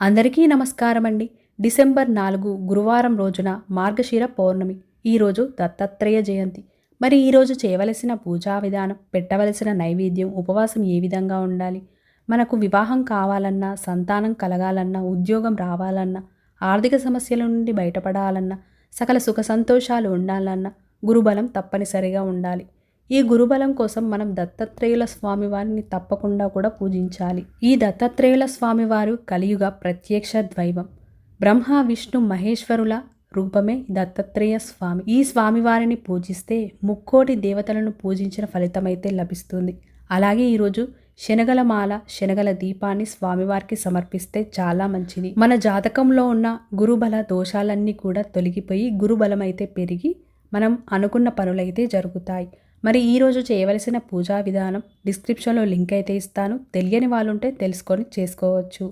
అందరికీ నమస్కారం అండి డిసెంబర్ నాలుగు గురువారం రోజున మార్గశిర పౌర్ణమి ఈరోజు దత్తాత్రేయ జయంతి. మరి ఈరోజు చేయవలసిన పూజా విధానం పెట్టవలసిన నైవేద్యం ఉపవాసం ఏ విధంగా ఉండాలి? మనకు వివాహం కావాలన్నా సంతానం కలగాలన్నా ఉద్యోగం రావాలన్నా ఆర్థిక సమస్యల నుండి బయటపడాలన్నా సకల సుఖ సంతోషాలు ఉండాలన్నా గురుబలం తప్పనిసరిగా ఉండాలి. ఈ గురుబలం కోసం మనం దత్తాత్రేయుల స్వామివారిని తప్పకుండా కూడా పూజించాలి. ఈ దత్తాత్రేయుల స్వామివారు కలియుగ ప్రత్యక్ష ద్వైవం. బ్రహ్మ విష్ణు మహేశ్వరుల రూపమే దత్తాత్రేయ స్వామి. ఈ స్వామివారిని పూజిస్తే ముక్కోటి దేవతలను పూజించిన ఫలితమైతే లభిస్తుంది. అలాగే ఈరోజు శనగల మాల శనగల దీపాన్ని స్వామివారికి సమర్పిస్తే చాలా మంచిది. మన జాతకంలో ఉన్న గురుబల దోషాలన్నీ కూడా తొలగిపోయి గురుబలం అయితే పెరిగి మనం అనుకున్న పనులైతే జరుగుతాయి. మరి ఈరోజు చేయవలసిన పూజా విధానం డిస్క్రిప్షన్లో లింక్ అయితే ఇస్తాను. తెలియని వాళ్ళు ఉంటే తెలుసుకొని చేసుకోవచ్చు.